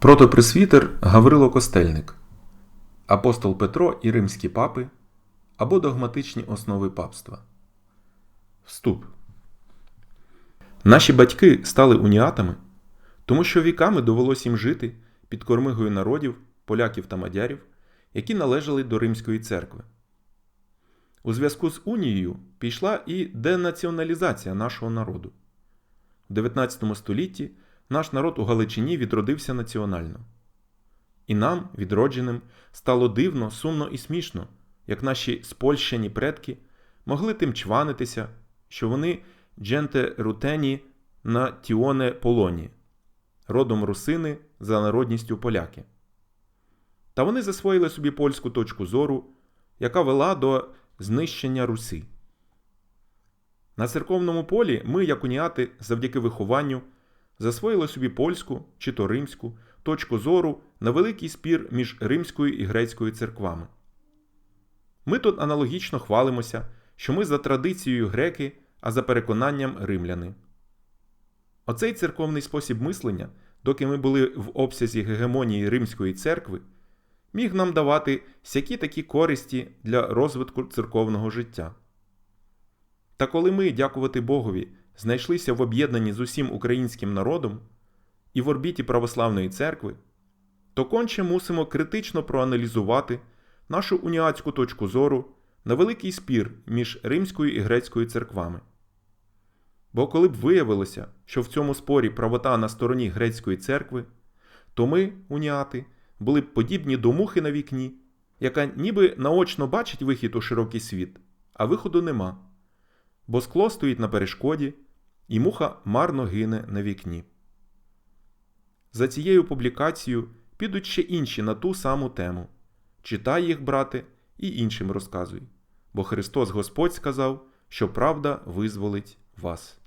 Протопресвітер Гаврило Костельник, Апостол Петро і римські папи або догматичні основи папства. Вступ. Наші батьки стали уніатами, тому що віками довелося їм жити під кормигою народів, поляків та мадярів, які належали до Римської церкви. У зв'язку з унією пішла і денаціоналізація нашого народу. В 19 столітті наш народ у Галичині відродився національно. І нам, відродженим, стало дивно, сумно і смішно, як наші спольщені предки могли тим чванитися, що вони дженте рутені на Тіоне Полоні, родом русини за народністю поляки. Та вони засвоїли собі польську точку зору, яка вела до знищення Руси. На церковному полі ми, як уніати, завдяки вихованню, засвоїли собі польську чи то римську точку зору на великий спір між римською і грецькою церквами. Ми тут аналогічно хвалимося, що ми за традицією греки, а за переконанням римляни. Оцей церковний спосіб мислення, доки ми були в обсязі гегемонії Римської церкви, міг нам давати всякі такі користі для розвитку церковного життя. Та коли ми, дякувати Богові, знайшлися в об'єднанні з усім українським народом і в орбіті православної церкви, то конче мусимо критично проаналізувати нашу уніатську точку зору на великий спір між римською і грецькою церквами. Бо коли б виявилося, що в цьому спорі правота на стороні грецької церкви, то ми, уніати, були б подібні до мухи на вікні, яка ніби наочно бачить вихід у широкий світ, а виходу нема. Бо скло стоїть на перешкоді, і муха марно гине на вікні. За цією публікацією підуть ще інші на ту саму тему. Читай їх, брате, і іншим розказуй. Бо Христос Господь сказав, що правда визволить вас.